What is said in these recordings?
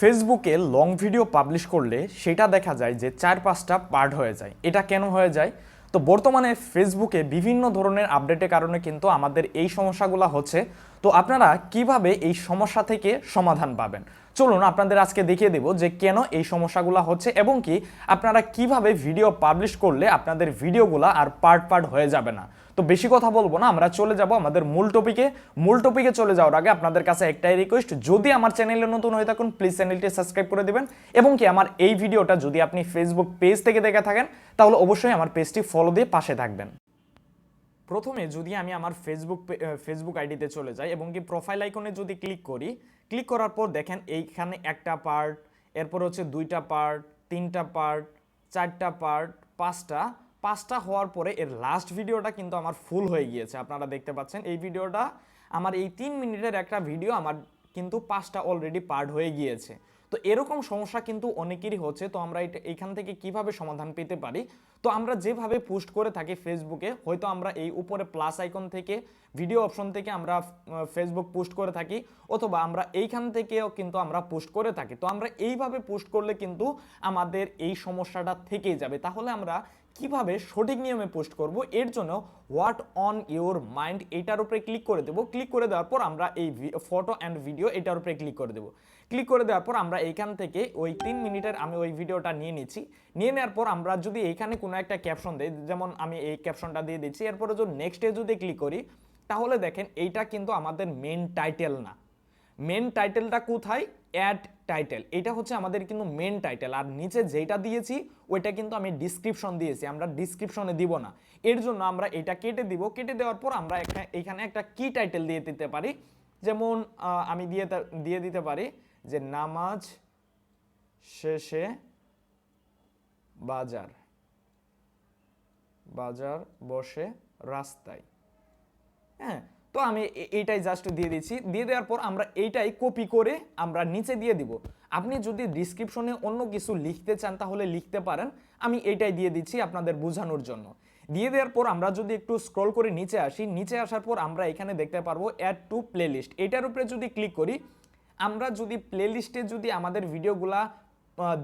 ফেসবুকে long video publish করলে সেটা দেখা যায় যে চার পাঁচটা পার্ট হয়ে যায়। এটা কেন হয়ে যায়? তো বর্তমানে ফেসবুকে বিভিন্ন ধরনের আপডেটের কারণে কিন্তু আমাদের এই সমস্যাগুলো হচ্ছে। তো আপনারা কীভাবে এই সমস্যা থেকে সমাধান পাবেন? চলুন আপনাদের আজকে দেখিয়ে দেব যে কেন এই সমস্যাগুলো হচ্ছে এবং কি আপনারা কীভাবে ভিডিও পাবলিশ করলে আপনাদের ভিডিওগুলো আর পার্ট পার্ট হয়ে যাবে না। তো বেশি কথা বলব না, আমরা চলে যাব আমাদের মূল টপিকে মূল টপিকে চলে যাওয়ার আগে আপনাদের কাছে একটাই রিকোয়েস্ট যদি আমার চ্যানেলে নতুন হয়ে থাকুন প্লিজ চ্যানেলটি সাবস্ক্রাইব করে দিবেন এবং কি আমার এই ভিডিওটা যদি আপনি ফেসবুক পেজ থেকে দেখে থাকেন, তাহলে অবশ্যই আমার পেজটি ফলো দিয়ে পাশে থাকবেন। প্রথমে যদি আমি আমার ফেসবুক ফেসবুক আইডিতে চলে যাই এবং কি প্রোফাইল আইকনে যদি ক্লিক করি ক্লিক করার পর দেখেন এইখানে একটা পার্ট এরপর হচ্ছে দুইটা পার্ট তিনটা পার্ট চারটা পার্ট পাঁচটা। পাঁচটা হওয়ার পরে এর লাস্ট ভিডিওটা কিন্তু আমার ফুল হয়ে গিয়েছে। আপনারা দেখতে পাচ্ছেন, এই ভিডিওটা আমার এই তিন মিনিটের একটা ভিডিও আমার কিন্তু পাঁচটা অলরেডি পার্ট হয়ে গিয়েছে। তো এরকম সমস্যা কিন্তু অনেকেরই হচ্ছে। তো আমরা এইখান থেকে কীভাবে সমাধান পেতে পারি? তো আমরা যেভাবে পোস্ট করে থাকি ফেসবুকে হয়তো আমরা এই উপরে প্লাস আইকন থেকে ভিডিও অপশন থেকে আমরা ফেসবুক পোস্ট করে থাকি, অথবা আমরা এইখান থেকেও কিন্তু আমরা পোস্ট করে থাকি। তো আমরা এইভাবে পোস্ট করলে কিন্তু আমাদের এই সমস্যাটা থেকেই যাবে। তাহলে আমরা কীভাবে সঠিক নিয়মে পোস্ট করব, এর জন্য হোয়াট অন ইওর মাইন্ড এটার উপরে ক্লিক করে দেবো। ক্লিক করে দেওয়ার পর আমরা এই ফটো অ্যান্ড ভিডিও এটার উপরে ক্লিক করে দেবো। ক্লিক করে দেওয়ার পর আমরা এইখান থেকে ওই তিন মিনিটের আমি ওই ভিডিওটা নিয়ে নিচ্ছি। নিয়ে নেওয়ার পর আমরা যদি এইখানে কোনো একটা ক্যাপশন দিই, যেমন আমি এই ক্যাপশনটা দিয়ে দিচ্ছি, এরপরে যদি নেক্সটে যদি ক্লিক করি, তাহলে দেখেন এইটা কিন্তু আমাদের মেন টাইটেল না। মেন টাইটেলটা কোথায়? অ্যাড টাইটেল এটা হচ্ছে আমাদের কিন্তু মেন টাইটেল আর নিচে যেটা দিয়েছি, ওইটা কিন্তু আমি ডিসক্রিপশন দিয়েছি, আমরা ডিসক্রিপশনে দিব না। এর জন্য আমরা এটা কেটে দিব, কেটে দেওয়ার পর আমরা এখা- এখানে একটা কি টাইটেল দিয়ে দিতে পারি। যেমন আমি দিয়ে দিয়ে দিতে পারি যে নামাজ শেষে বাজার বাজার বসে রাস্তায়। হ্যাঁ তো আমি এইটাই জাস্ট দিয়ে দিচ্ছি। দিয়ে দেওয়ার পর আমরা এইটাই কপি করে আমরা নিচে দিয়ে দিব। আপনি যদি ডিসক্রিপশনে অন্য কিছু লিখতে চান তাহলে লিখতে পারেন। আমি এইটাই দিয়ে দিচ্ছি আপনাদের বোঝানোর জন্য। দিয়ে দেওয়ার পর আমরা যদি একটু স্ক্রল করে নিচে আসি, নিচে আসার পর আমরা এখানে দেখতে পারব অ্যাড টু প্লেলিস্ট এটার উপরে যদি ক্লিক করি, আমরা যদি প্লেলিস্টে যদি আমাদের ভিডিওগুলা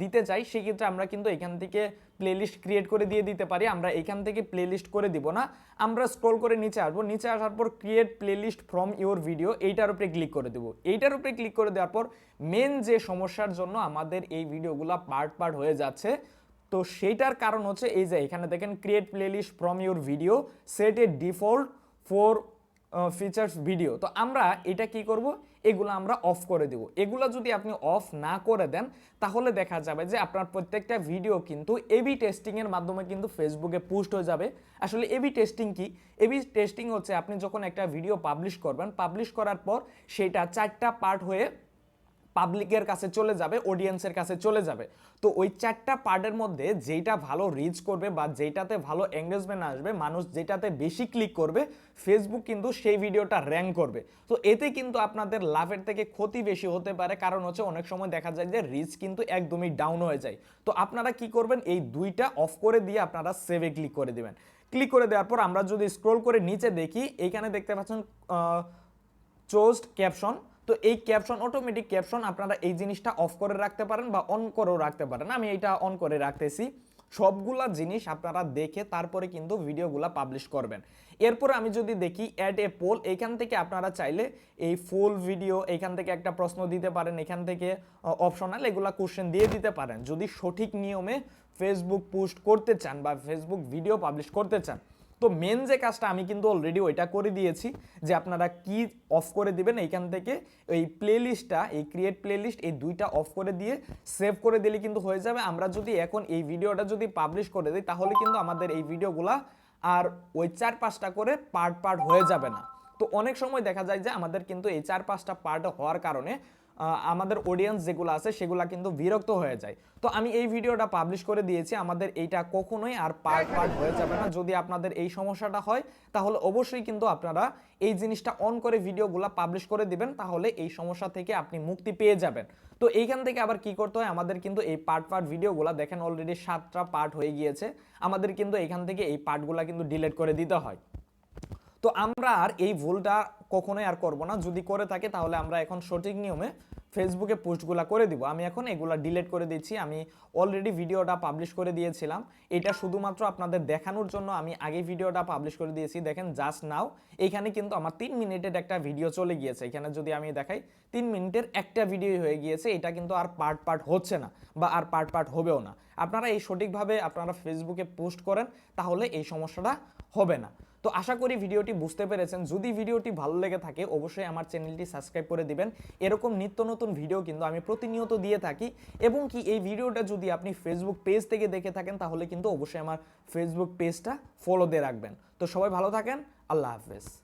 দিতে চাই সেক্ষেত্রে আমরা কিন্তু এখান থেকে প্লেলিস্ট ক্রিয়েট করে দিয়ে দিতে পারি। আমরা এখান থেকে প্লেলিস্ট করে দিব না। আমরা স্ক্রল করে নিচে আসব। নিচে আসার পর create playlist from your video এইটার উপরে ক্লিক করে দেবো। এইটার উপরে ক্লিক করে দেওয়ার পর মেন যে সমস্যার জন্য আমাদের এই ভিডিওগুলো পার্ট পার্ট হয়ে যাচ্ছে, তো সেইটার কারণ হচ্ছে এই যে এখানে দেখেন create playlist from your video set a default for features video তো আমরা এটা কি করব? এগুলো আমরা অফ করে দেব। এগুলো যদি আপনি অফ না করে দেন, তাহলে দেখা যাবে যে আপনার প্রত্যেকটা ভিডিও কিন্তু এবি টেস্টিংয়ের মাধ্যমে কিন্তু ফেসবুকে পোস্ট হয়ে যাবে। আসলে এবি টেস্টিং কি? এবি টেস্টিং হচ্ছে আপনি যখন একটা ভিডিও পাবলিশ করবেন পাবলিশ করার পর সেটা চারটা পার্ট হয়ে পাবলিকের কাছে চলে যাবে অডিয়েন্সের কাছে চলে যাবে। তো ওই চারটা পার্টের মধ্যে যেটা ভালো রিচ করবে বা যেটাতে ভালো এঙ্গেজমেন্ট আসবে, মানুষ যেটাতে বেশি ক্লিক করবে ফেসবুক কিন্তু সেই ভিডিওটা র্যাঙ্ক করবে। তো এতে কিন্তু আপনাদের লাভের থেকে ক্ষতি বেশি হতে পারে, কারণ হচ্ছে অনেক সময় দেখা যায় যে রিচ কিন্তু একদমই ডাউন হয়ে যায়। তো আপনারা কি করবেন, এই দুইটা অফ করে দিয়ে আপনারা সেভে ক্লিক করে দিবেন। ক্লিক করে দেওয়ার পর আমরা যদি স্ক্রল করে নিচে দেখি এইখানে দেখতে পাচ্ছেন চোস্ট ক্যাপশন তো এই ক্যাপশন অটোমেটিক ক্যাপশন আপনারা এই জিনিসটা অফ করে রাখতে পারেন বা অন করেও রাখতে পারেন। আমি এটা অন করে রাখতেছি। সবগুলা জিনিস আপনারা দেখে তারপরে কিন্তু ভিডিওগুলা পাবলিশ করবেন। এরপরে আমি যদি দেখি অ্যাড এ পোল এখান থেকে আপনারা চাইলে এই ফুল ভিডিও এখান থেকে একটা প্রশ্ন দিতে পারেন, এখান থেকে অপশনাল এগুলা কোশ্চেন দিয়ে দিতে পারেন। যদি সঠিক নিয়মে ফেসবুক পোস্ট করতে চান বা ফেসবুক ভিডিও পাবলিশ করতে চান তো মেন যে কাজটা আমি কিন্তু অলরেডি ওইটা করে দিয়েছি যে আপনারা কি অফ করে দিবেন, এইখান থেকে এই প্লেলিস্টটা এই ক্রিয়েট প্লেলিস্ট এই দুইটা অফ করে দিয়ে সেভ করে দিলে কিন্তু হয়ে যাবে। আমরা যদি এখন এই ভিডিওটা যদি পাবলিশ করে দিই, তাহলে কিন্তু আমাদের এই ভিডিওগুলা আর ওই চার পাঁচটা করে পার্ট পার্ট হয়ে যাবে না। তো অনেক সময় দেখা যায় যে আমাদের কিন্তু এই চার পাঁচটা পার্ট হওয়ার কারণে আমাদের অডিয়েন্স যেগুলো আছে, সেগুলো কিন্তু বিরক্ত হয়ে যায়। তো আমি এই ভিডিওটা পাবলিশ করে দিয়েছি, আমাদের এইটা কখনোই আর পার্ট পার্ট হয়ে যাবে না। যদি আপনাদের এই সমস্যাটা হয়, তাহলে অবশ্যই কিন্তু আপনারা এই জিনিসটা অন করে ভিডিওগুলো পাবলিশ করে দিবেন, তাহলে এই সমস্যা থেকে আপনি মুক্তি পেয়ে যাবেন। তো এইখান থেকে আবার কি করতে হয়, আমাদের কিন্তু এই পার্ট পার্ট ভিডিওগুলো দেখেন অলরেডি সাতটা পার্ট হয়ে গিয়েছে। আমাদের কিন্তু এখান থেকে এই পার্টগুলো কিন্তু ডিলিট করে দিতে হয়। তো আমরা আর এই ভুলটা কখনোই আর করব না। যদি করে থাকে, তাহলে আমরা এখন সঠিক নিয়মে ফেসবুকে পোস্টগুলো করে দিব। আমি এখন এগুলা ডিলিট করে দিচ্ছি। আমি অলরেডি ভিডিওটা পাবলিশ করে দিয়েছিলাম। এটা শুধুমাত্র আপনাদের দেখানোর জন্য আমি আগে ভিডিওটা পাবলিশ করে দিয়েছি। দেখেন জাস্ট নাও এখানে কিন্তু আমার তিন মিনিটের একটা ভিডিও চলে গিয়েছে। এখানে যদি আমি দেখাই, তিন মিনিটের একটা ভিডিও হয়ে গিয়েছে। এটা কিন্তু আর পার্ট পার্ট হচ্ছে না বা আর পার্ট পার্ট হবেও না। আপনারা এই সঠিকভাবে আপনারা ফেসবুকে পোস্ট করেন, তাহলে এই সমস্যাটা হবে না। তো আশা করি ভিডিওটি বুঝতে পেরেছেন। যদি ভিডিওটি ভালো লেগে থাকে, অবশ্যই আমার চ্যানেলটি সাবস্ক্রাইব করে দিবেন। এরকম নিত্য নতুন ভিডিও কিন্তু আমি প্রতিনিয়ত দিয়ে থাকি এবং কি এই ভিডিওটা যদি আপনি ফেসবুক পেজ থেকে দেখে থাকেন, তাহলে কিন্তু অবশ্যই আমার ফেসবুক পেজটা ফলো দিয়ে রাখবেন। তো সবাই ভালো থাকেন। আল্লাহ হাফেজ।